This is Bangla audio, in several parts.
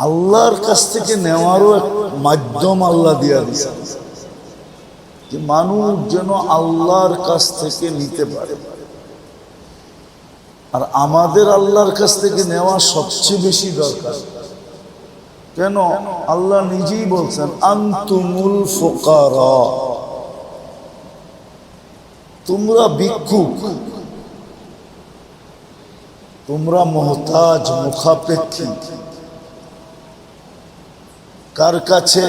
আল্লাহর কাছ থেকে নেওয়ারও এক মাধ্যম আল্লাহ দিয়া দিছে যে মানুষ যেন আল্লাহর কাছ থেকে নিতে পারে। আর আমাদের আল্লাহর কাছ থেকে নেওয়া সবচেয়ে বেশি দরকার। কেন? আল্লাহ নিজেই বলছেন, আন্তুমুল ফোকারা। তোমরা ভিক্ষুক। তোমরা মহতাজ, মুখাপেক্ষী। কার কাছে?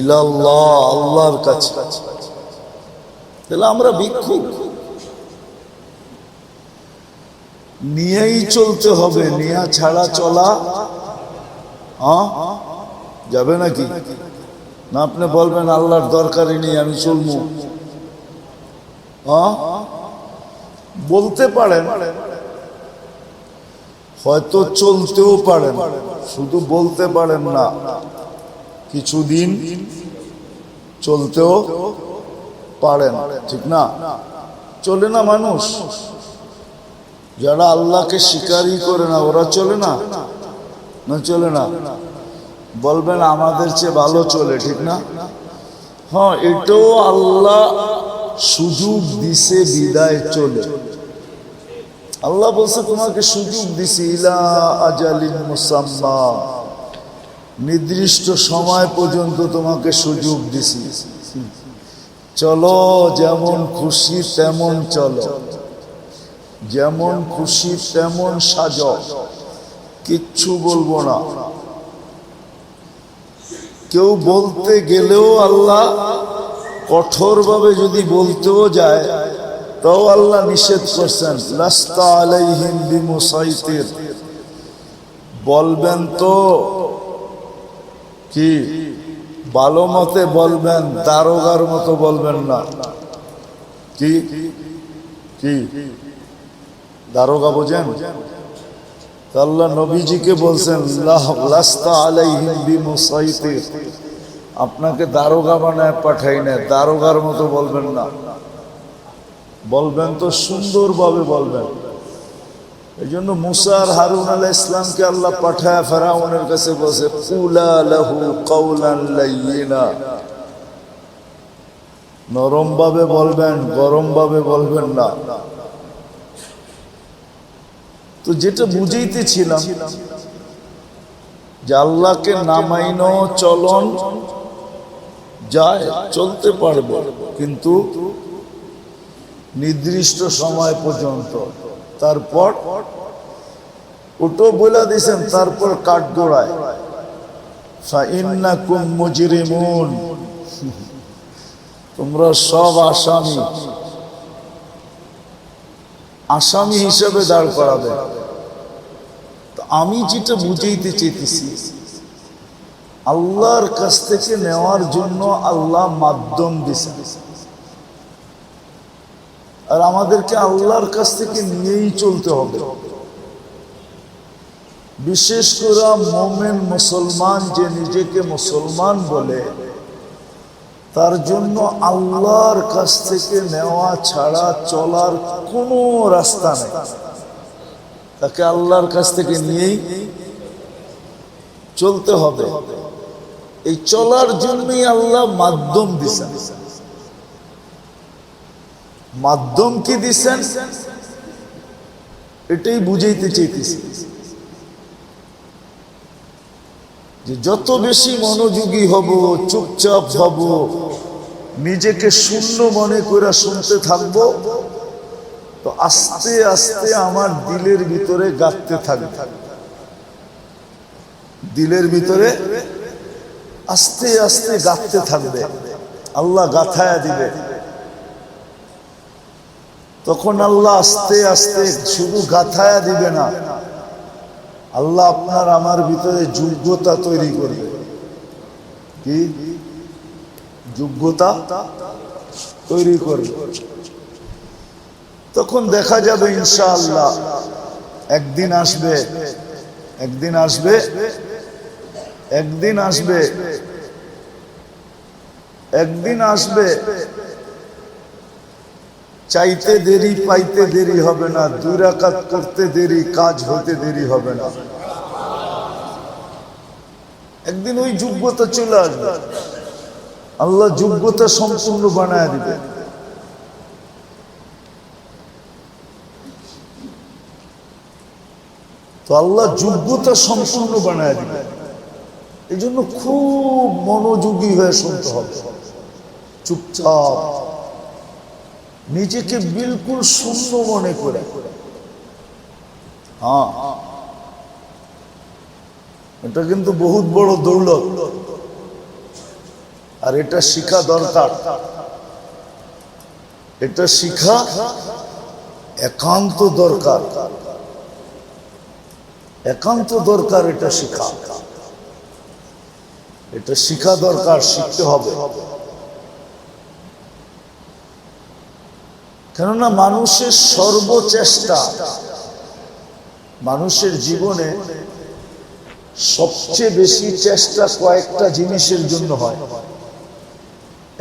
ইলাল্লাহ, আল্লাহর কাছে। তাহলে আমরা ভিক্ষুক। নিয়েই চলতে হবে, নিয়া ছাড়া চলা। যাবে নাকি? না, আপনি বলবেন, আল্লাহর দরকারই নেই, আমি চলবো। বলতে পারেন হয়তো চলতেও পারেন, শুধু বলতে পারেন না। কিছুদিন চলতেও পারেন, ঠিক না? চলে না মানুষ? যারা আল্লাহকে স্বীকারই করে না, ওরা চলে না? না, চলে না। বলবেন, আমাদের চেয়ে ভালো চলে ঠিক না? হ্যাঁ এটাও আল্লাহ সুযোগ দিছে, বিদায় চলে। আল্লাহ বলছে, তোমাকে সুযোগ দিছি, ইলা আজালিন মুসাম্মা। নির্দিষ্ট সময় পর্যন্ত তোমাকে সুযোগ দিছি। চলো, যেমন খুশি তেমন চলো। যেমন খুশি তেমন সাজ। কিচ্ছু বলব না। কেউ বলতে গেলেও আল্লাহ কঠোরভাবে যদি বলতেও যায় তাও আল্লাহ নিষেধ করছেন, লাস্তা আলাইহিম বিমুসাইতির। বলবেন তো, কি? ভালো মতে বলবেন, দারোগার মতো বলবেন না। কি? কি? দারোগা বোঝেন? আল্লাহ নবীজিকে বলছেন আপনাকে দারোগা বানায় পাঠাই না দারোগার মতো বলবেন না। বলবেন তো সুন্দরভাবে বলবেন। এই জন্য মুসার হারুন আলাহ ইসলামকে আল্লাহ পাঠায়, ফেরাউনের কাছে বসে নরম ভাবে বলবেন গরম ভাবে বলবেন না। তো যেটা বুঝাইতেছিলাম, যে আল্লাহকে নামাইনো চলন যায়, চলতে পারব, কিন্তু নির্দিষ্ট সময় পর্যন্ত। তারপর ওটো বলে দিয়েছেন তারপর কাঠ গোড়ায়। তোমরা সব আসামি। আসামি হিসেবে দাঁড় করাবে। আমি যেটা বুঝাইতে চেয়েছি আল্লাহর কাছ থেকে নেওয়ার জন্য আল্লাহ মাধ্যম দিছে আর আমাদেরকে আল্লাহর কাছ থেকে নিয়েই চলতে হবে। বিশেষ করে মোমেন মুসলমান যে নিজেকে মুসলমান বলে, তার জন্য আল্লাহর কাছ থেকে নেওয়া ছাড়া চলার কোনো রাস্তা নেই। তাকে আল্লাহর কাছ থেকে নিয়েই চলতে হবে। এই চলার জন্যই আল্লাহ মাধ্যম দিছেন মাধ্যম কি দিছেন? এটাই বুঝাইতে চাইতেছি। যে যত বেশি মনোযোগী হব, চুপচাপ হব, নিজেকে শূন্য মনে করে শুনতে থাকব, তো আস্তে আস্তে আমার দিলের ভিতরে গাঁথতে থাকবে। দিলের ভিতরে আস্তে আস্তে গাঁথতে থাকবে। আল্লাহ গাথায়া দিবে। তখন আল্লাহ আস্তে আস্তে শুধু গাথায়া দিবে না। আল্লাহ আপনার আমার ভিতরে যোগ্যতা তৈরি করবে কি? যোগ্যতা তৈরি করবে তখন দেখা যাবে ইনশাআল্লাহ একদিন আসবে একদিন আসবে একদিন আসবে একদিন আসবে চাইতে দেরি, পাইতে দেরি হবে না। দুই রাকাত করতে দেরি, কাজ হতে দেরি হবে না। একদিন ওই যোগ্যতা চলে আসবে। আল্লাহ যোগ্যতা সম্পূর্ণ বানায় দিবে। তো আল্লাহ যোগ্যতা সম্পূর্ণ বানায় দিবে। এই জন্য খুব মনোযোগী হয়ে শুনতে হবে। চুপচাপ। নিজেকে বিলকুল শূন্য মনে করে। হ্যাঁ। এটা কিন্তু বহুত বড় দৌলত। আর এটা শিখা দরকার। এটা শিখা একান্ত দরকার। একান্ত দরকার এটা শিখা। এটা শিখা দরকার শিখতে হবে। কেননা মানুষের সর্বচেষ্টা মানুষের জীবনে সবচেয়ে বেশি চেষ্টা কয়েকটা জিনিসের জন্য হয়।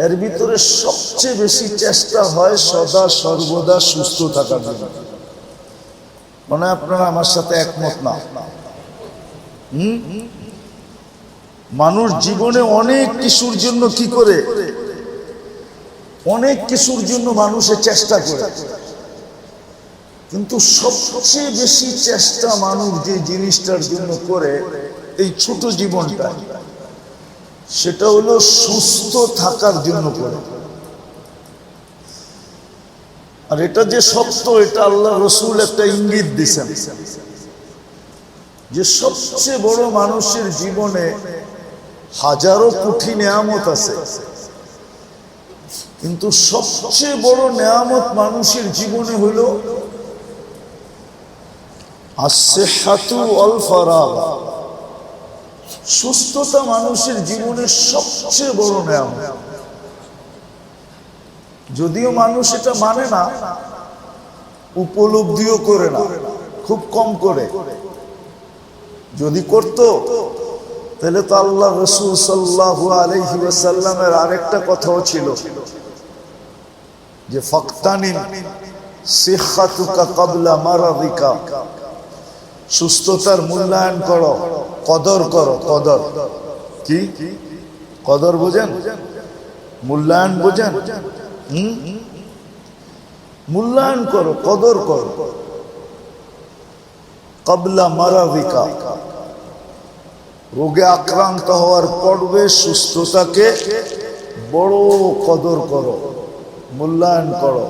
এর ভিতরে সবচেয়ে বেশি চেষ্টা হয় সদা সর্বদা সুস্থ থাকার জন্য। মনে আপনারা আমার সাথে একমত না। মানুষ জীবনে অনেক কিছুর জন্য কি করে? অনেক কিছুর জন্য মানুষের চেষ্টা করে। কিন্তু সবচেয়ে বেশি চেষ্টা মানুষ যে জিনিসটার জন্য করে এই ছোট জীবনটা, সেটা হলো সুস্থ থাকার জন্য করে। আর এটা যে সত্য, এটা আল্লাহ রসুল একটা ইঙ্গিত দিছেন। যে সবচেয়ে বড় মানুষের জীবনে হাজারো কোটি নেয়ামত আছে। কিন্তু সবচেয়ে বড় নেয়ামত মানুষের জীবনে ফারাগা সুস্থতা মানুষের জীবনের সবচেয়ে বড় নেয়ামত। যদিও মানুষ এটা মানে না, উপলব্ধিও করে না, খুব কম করে। যদি করত, তাহলে তো আল্লাহ রসুল সাল্লাহ আলহি ওয়াসাল্লামের আরেকটা কথাও ছিল। যে ফক্তানিন সিহাতুকা কবলা মারাদিকা, সুস্থতার মূল্যায়ন করো, কদর করো, কদর। কি? কদর বোঝেন? মূল্যায়ন বোঝেন? মূল্যায়ন করো, কদর করো। কবলা মারাদিকা। রোগে আক্রান্ত হওয়ার পর্বে সুস্থতাকে বড় কদর করো। মূল্যায়ন করো।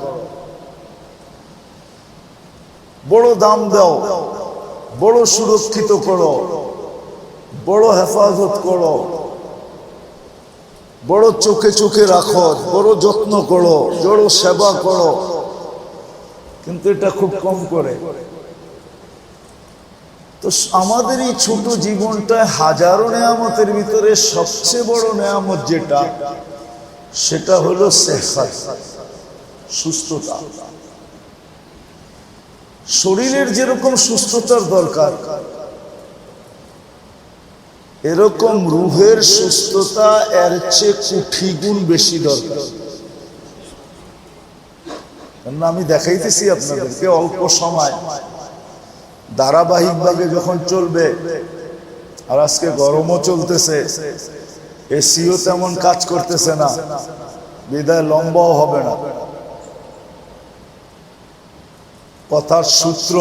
বড় দাম দাও, বড় সুরক্ষিত করো, বড় হেফাজত করো, বড় চোখে চোখে রাখো, বড় যত্ন করো, বড় সেবা করো। কিন্তু এটা খুব কম করে। তো আমাদের এই ছোট জীবনটায় হাজারো নেয়ামতের ভিতরে সবচেয়ে বড় নেয়ামত যেটা, সেটা হলো সেহাত। সুস্থতা। শরীরের যেরকম সুস্থতার দরকার, এরকম রুহের সুস্থতা এর চেয়ে কুঠি গুণ বেশি দরকার। আমি দেখাইতেছি আপনাদেরকে অল্প সময়। ধারাবাহিকভাবে যখন চলবে, আর আজকে গরমও চলতেছে, এসিও তেমন কাজ করতেছে না, বিদায় লম্বাও হবে না। কথার সূত্র।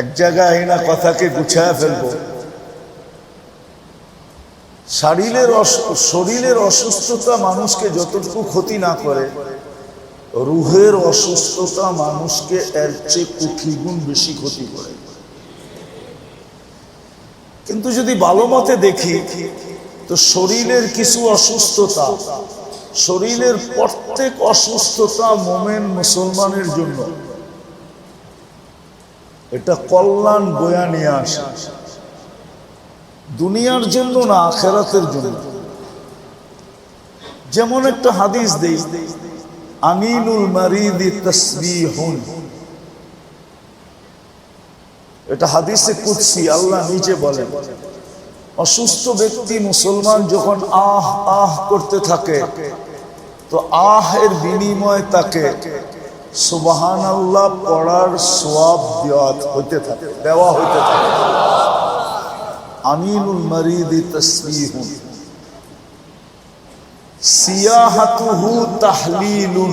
এক জায়গায় না কথাকে গুছায় ফেলব। শরীরের শরীরের অসুস্থতা মানুষকে যতটুকু ক্ষতি না করে, রুহের অসুস্থতা মানুষকে এর চেয়ে কোটি গুণ বেশি ক্ষতি করে। কিন্তু যদি ভালো মতে দেখি, তো শরীরের কিছু অসুস্থতা শরীরের প্রত্যেক অসুস্থতা মোমেন মুসলমানের জন্য। এটা কল্যাণ বয়া নিয়ে আসে। দুনিয়ার জন্য না, আখেরাতের জন্য। যেমন একটা হাদিস দেই, আমিনুল মারিদি তসবিহুন। এটা হাদিসে কুৎসি আল্লাহ নিজে বলেন। অসুস্থ ব্যক্তি মুসলমান যখন আহ আহ করতে থাকে, তো আহ এর বিনিময় তাকে সুবাহান আল্লাহ পড়ার সোয়াব দেওয়া হইতে থাকে, দেওয়া হইতে থাকে। আমিনুল মারিদি সিয়াহাতুহু তাহলিলুন।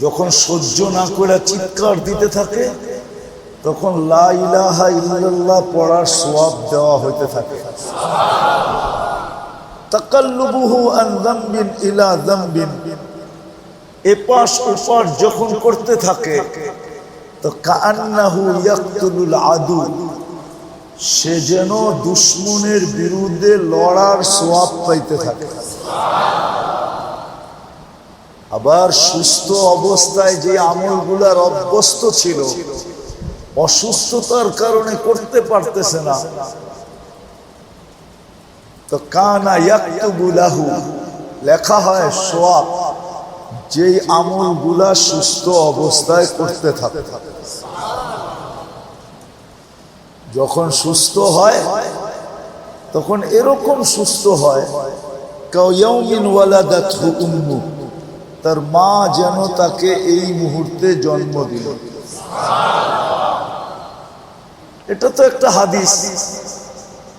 যখন সহ্য না করে চিৎকার দিতে থাকে তখন লা পড়ার সোয়াব দেওয়া হইতে থাকে। তাকাল্লুবুহু আন ইলা এপাশ যখন করতে থাকে, তো কান্নাহু আদু। সে যেন বিরুদ্ধে লড়ার সোয়াব পাইতে থাকে। আবার সুস্থ অবস্থায় যে আমলগুলার অভ্যস্ত ছিল অসুস্থতার কারণে করতে পারতেছে না। তো কানা ইয়াকতুবুলাহু, লেখা হয় সোয়াব, যেই আমলগুলা সুস্থ অবস্থায় করতে থাকে। যখন সুস্থ হয়, তখন এরকম সুস্থ হয় তার মা যেন তাকে এই মুহূর্তে জন্ম দিল। এটা তো একটা হাদিস।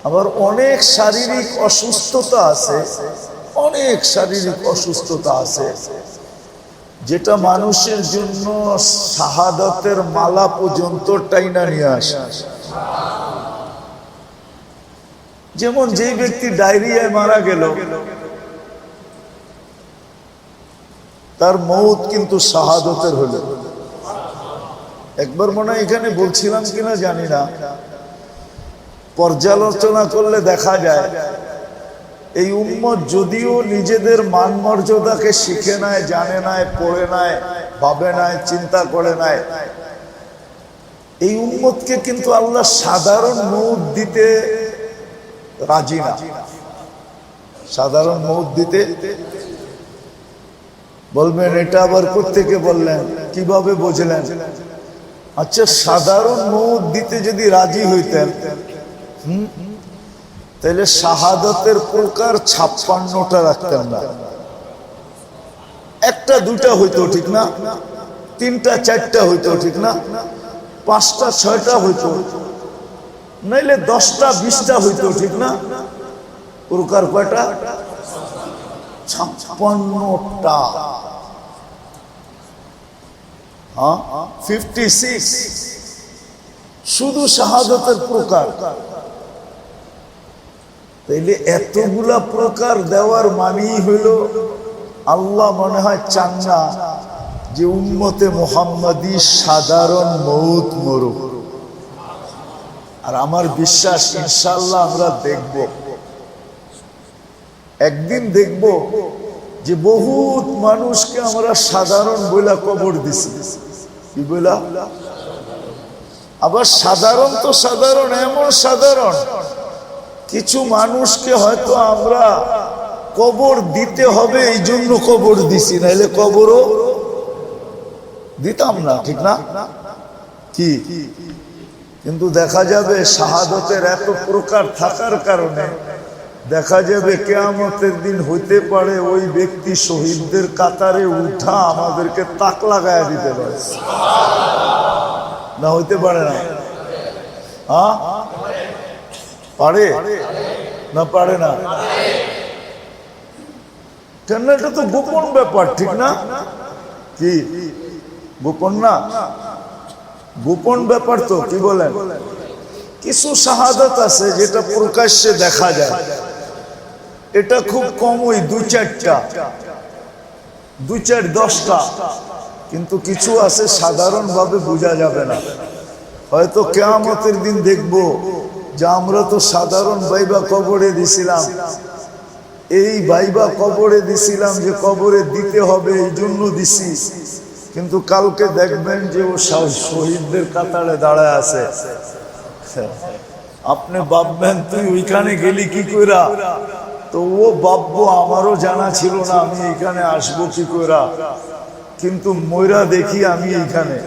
আবার অনেক শারীরিক অসুস্থতা আছে, অনেক শারীরিক অসুস্থতা আছে। যেটা মানুষের জন্য শাহাদতের মালা পর্যন্ত টাইনা নিয়ে আসে। যেমন যে ব্যক্তি ডায়রিয়ায় মারা গেল, তার মৌত কিন্তু শাহাদতের হলো। একবার মনে হয় এখানে বলছিলাম কিনা জানি না। পর্যালোচনা করলে দেখা যায়, এই উম্মত যদিও নিজেদের মান মর্যাদাকে শিখে নেয়, জানে নাই পড়ে নেয়, ভাবে নেয়, চিন্তা করে নেয়, এই উম্মতকে কিন্তু আল্লাহ সাধারণ মৌত দিতে রাজি না। সাধারণ মৌত দিতে বলবেন, এটা আবার কোথেকে বললেন? কীভাবে বুঝলেন? আচ্ছা সাধারণ মৌত দিতে যদি রাজি হইতেন তাহলে শাহাদতের প্রকার ছাপ্পান্নটা রাখতেন না। একটা দুটা হইতো ঠিক না, তিনটা, চারটা হইতো ঠিক না, পাঁচটা, ছয়টা হইতো নাইলে দশটা, বিশটা হইতো ঠিক না। প্রকার কয়টা? ছাপ্পান্নটা। সিক্স শুধু শাহাদতের প্রকার। তাইলে এতগুলা প্রকার দেওয়ার মানেই হইল আল্লাহ মনে হয় চান না যে উম্মতে মোহাম্মদী সাধারণ মৌত মরুক। আর আমার বিশ্বাস ইনশাল্লাহ আমরা দেখব। একদিন দেখব যে বহুত মানুষকে আমরা সাধারণ বইলা কবর দিছি। কি বইলা আবার সাধারণ তো সাধারণ, এমন সাধারণ। কিছু মানুষকে হয়তো আমরা কবর দিতে হবে, এই জন্য কবর দিছি নাহলে কবরও দিতাম না, ঠিক না? কি? কিন্তু দেখা যাবে শাহাদতের এত প্রকার থাকার কারণে দেখা যাবে কেয়ামতের দিন হইতে পারে ওই ব্যক্তি শহীদদের কাতারে উঠা আমাদেরকে তাক লাগায় দিতে পারে। না, হইতে পারে না। হ্যাঁ? পারে? না পারে না। কেন এটা তো গোপন ব্যাপার, ঠিক না? কি? গোপন না? গোপন ব্যাপার তো, কি বলেন? কিছু শাহাদত আছে যেটা প্রকাশ্যে দেখা যায়। এটা খুব কম ওই দু চারটা। দু চার দশটা। কিন্তু কিছু আছে সাধারণভাবে বোঝা যাবে না। হয়তো কেয়ামতের দিন দেখব যে আমরা তো সাধারণ বাইবা কবরে দিছিলাম। এই বাইবা কবরে দিছিলাম যে কবরে দিতে হবে, এই জন্য দিছি। কিন্তু কালকে দেখবেন যে ও শহীদদের কাতারে দাঁড়ায় আছে। আপনি ভাববেন, তুই ওইখানে গেলি কি কইরা? তো ও ভাবব, আমারও জানা ছিল না আমি এখানে আসব কি কইরা কিন্তু ময়রা দেখি আমি এখানে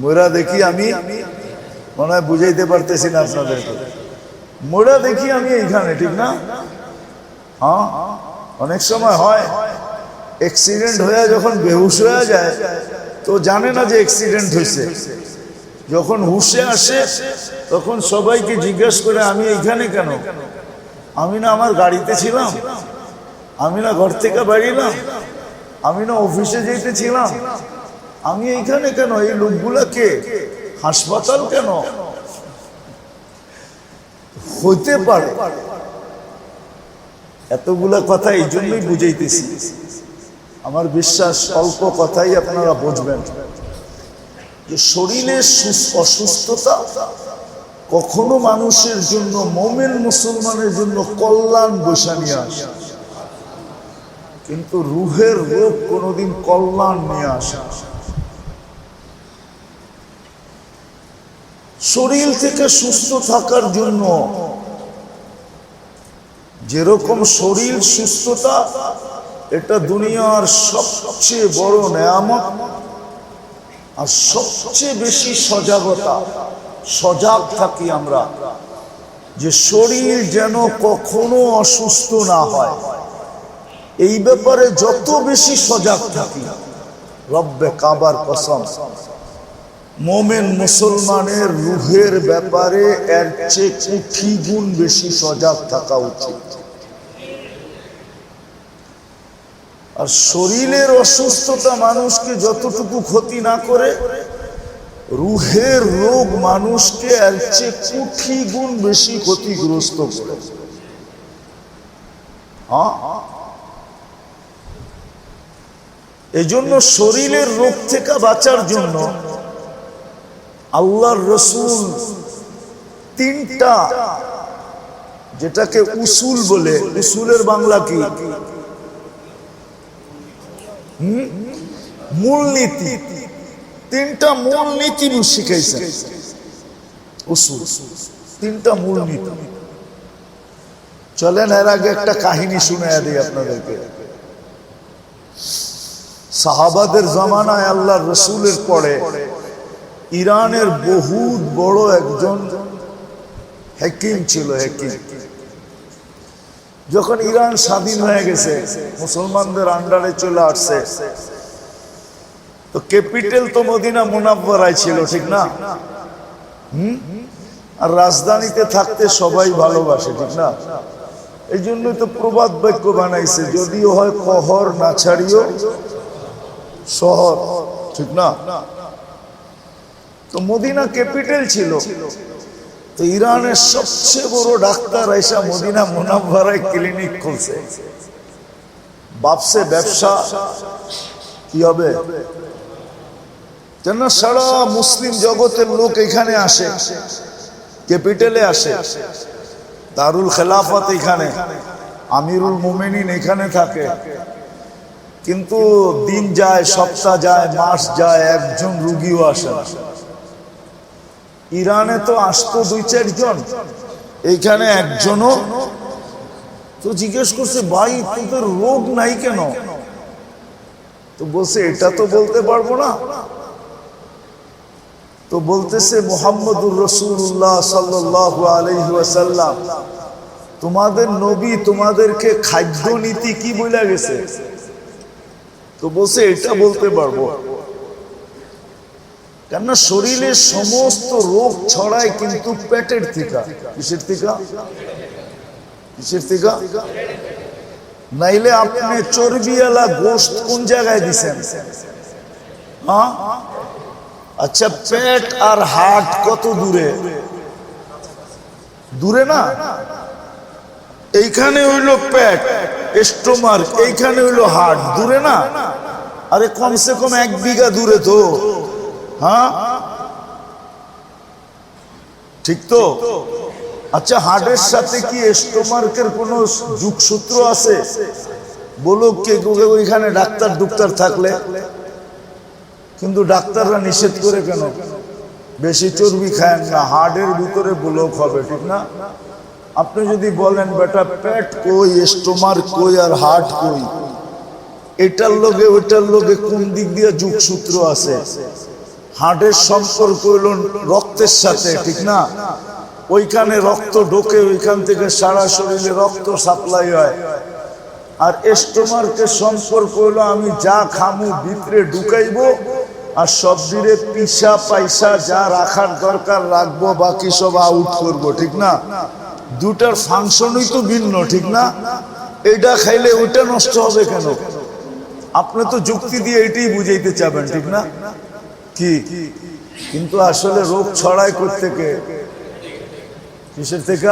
ময়রা দেখি আমি, মনে হয় বুঝাইতে পারতেছি না আপনাদেরকে। ময়রা দেখি আমি এইখানে, ঠিক না? হ্যাঁ অনেক সময় হয় অ্যাক্সিডেন্ট হয়ে যখন বেহুশ হয়ে যায়, তো জানে না যে অ্যাক্সিডেন্ট হয়েছে। যখন হুশে আসে, তখন সবাইকে জিজ্ঞেস করে, আমি এইখানে কেন? আমি না আমার গাড়িতে ছিলাম। আমি না ঘর থেকে বেরিলাম। আমি না অফিসে যেতেছিলাম আমি এইখানে কেন? এই লোকগুলা কে? হাসপাতাল কেন? হইতে পারে। এতগুলা কথা এই জন্যই বুঝাইতেছি। আমার বিশ্বাস অল্প কথাই আপনারা বুঝবেন। যে শরীরের অসুস্থতা কখনো মানুষের জন্য, মোমেন মুসলমানের জন্য কল্যাণ বসা নিয়ে আসে কিন্তু রুহের রোগ কোনোদিন কল্যাণ নিয়ে আসে। শরীর থেকে সুস্থ থাকার জন্য যেরকম শরীর সুস্থতা, এটা দুনিয়ার সবচেয়ে বড় নেয়ামত আর সবচেয়ে বেশি সজাগতা, সজাগ থাকি আমরা যে শরীর যেন কখনো অসুস্থ না হয়। এই ব্যাপারে যত বেশি সজাগ থাকি, রব্বে কাবার কসম, মোমেন মুসলমানের রুহের ব্যাপারে এর চেয়ে কোটি গুণ বেশি সজাগ থাকা উচিত। আর শরীরের অসুস্থতা মানুষকে যতটুকু ক্ষতি না করে, রুহের রোগ মানুষকে এর কোটি গুণ বেশি ক্ষতিগ্রস্ত করে হ্যাঁ এজন্য শরীরের রোগ থেকে বাঁচার জন্য আল্লাহর রসুল তিনটা, যেটাকে উসুল বলে, উসুলের বাংলা কি? মূলনীতি। তিনটা মূলনীতি শিখাইছেন উসুল। তিনটা মূল মূলনীতি। চলেন, এর আগে একটা কাহিনী শুনে দিই আপনাদেরকে। সাহাবাদের জমানায় আল্লাহ রসুলের পরে ইরানের বহুত বড় একজন হেকিম ছিল, হেকিম। যখন ইরান স্বাধীন হয়ে গেছে, মুসলমানদের আন্ডারে চলে আসছে। তো ক্যাপিটাল তো মদিনা মুনাব্বরাই ছিল, ঠিক না? হুম? আর রাজধানীতে থাকতে সবাই ভালোবাসে, ঠিক না? এই জন্যই তো প্রবাদ বাক্য বানাইছে, যদিও হয় কহর না ছাড়িও শহর, ঠিক না? তো মদিনা ক্যাপিটাল ছিল। তো ইরানের সবচেয়ে বড় ডাক্তার এসা মদিনা মুনাফারায় ক্লিনিক খুলছে। বাপসে ব্যবসা, কি হবে? কেন সারা মুসলিম জগতের লোক এখানে আসে ক্যাপিটালে আসে। দারুল খেলাফত এখানে, আমিরুল মোমেনিন এখানে থাকে। কিন্তু দিন যায়, সপ্তাহ যায়, মাস যায়, একজন রুগীও আসে ইরানে তো আসতো দুই, চারজন। এইখানে একজনও। তো জিজ্ঞেস করছে, ভাই তোদের রোগ নাই কেন? তো বলছে, এটা তো বলতে পারব না। তো বলতেছে, মোহাম্মদুর রসুল্লাহ সাল্লাহ আলহাসাল্লাম তোমাদের নবী তোমাদেরকে খাদ্য নীতি কি বলে গেছে? তো বলছে, এটা বলতে পারব। কেননা শরীরের সমস্ত রোগ ছড়ায় কিন্তু পেটের থেকে কিসের থেকে কিসের থেকে নাইলে আপনি চর্বিওয়ালা গোস্ত কোন জায়গায় দিছেন? হ্যাঁ? আচ্ছা পেট আর হার্ট কত দূরে? দূরে না? এইখানে হইল পেট স্টোমার এইখানে হইল হার্ট, দূরে না? আরে কমসে কম এক বিঘা দূরে তো। হ্যাঁ? ঠিক তো? আচ্ছা হার্টের সাথে কি স্টোমার্কের কোন যুগসূত্র আছে? বলো কে ওইখানে ডাক্তার, ডুক্তার থাকলে। কিন্তু ডাক্তাররা নিষেধ করে কেন? বেশি চর্বি খায় না, হার্টের ভিতরে ব্লক হবে, ঠিক না? আপনি যদি বলেন, বেটা, পেট কই স্টোমার কই আর হার্ট কই? এটার লোকে ওইটার লোকে কোন দিক দিয়ে যুগসূত্র আছে? হার্টের সম্পর্ক হইল রক্তের সাথে, ঠিক না? ওইখানে রক্ত ঢোকে, ওইখান থেকে সারা শরীরে রক্ত সাপ্লাই হয়। আর স্টোমার্কের সম্পর্ক হলো আমি যা খামু, ভিতরে ঢুকাইবো, আর সব দিলে পিসা পয়সা যা রাখার দরকার রাখব, বাকি সব আউট করব, ঠিক না? দুটার ফাংশনই তো ভিন্ন, ঠিক না? এটা খাইলে ওইটা নষ্ট হবে কেন? আপনি তো যুক্তি দিয়ে এটাই বুঝাইতে চাবেন, ঠিক না? কি? কিন্তু আসলে রোগ ছড়ায় করতে কিসের থেকে?